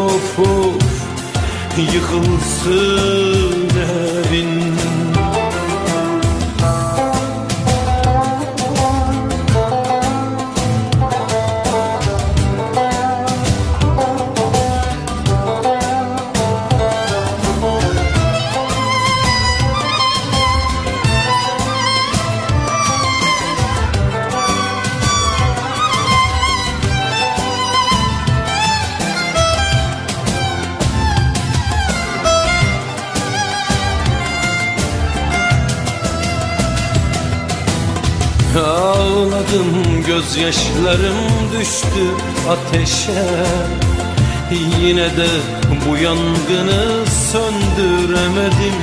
of of Yıkılsın evin Ağladım gözyaşlarım düştü ateşe. Yine de bu yangını söndüremedim.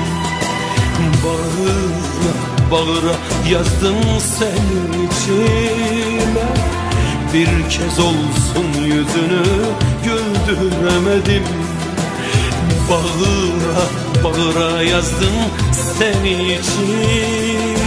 Bağıra bağıra yazdım senin içime. Bir kez olsun yüzünü güldüremedim. Bağıra bağıra yazdım senin içime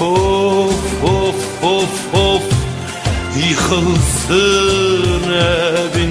of of of of Yıkılsın evin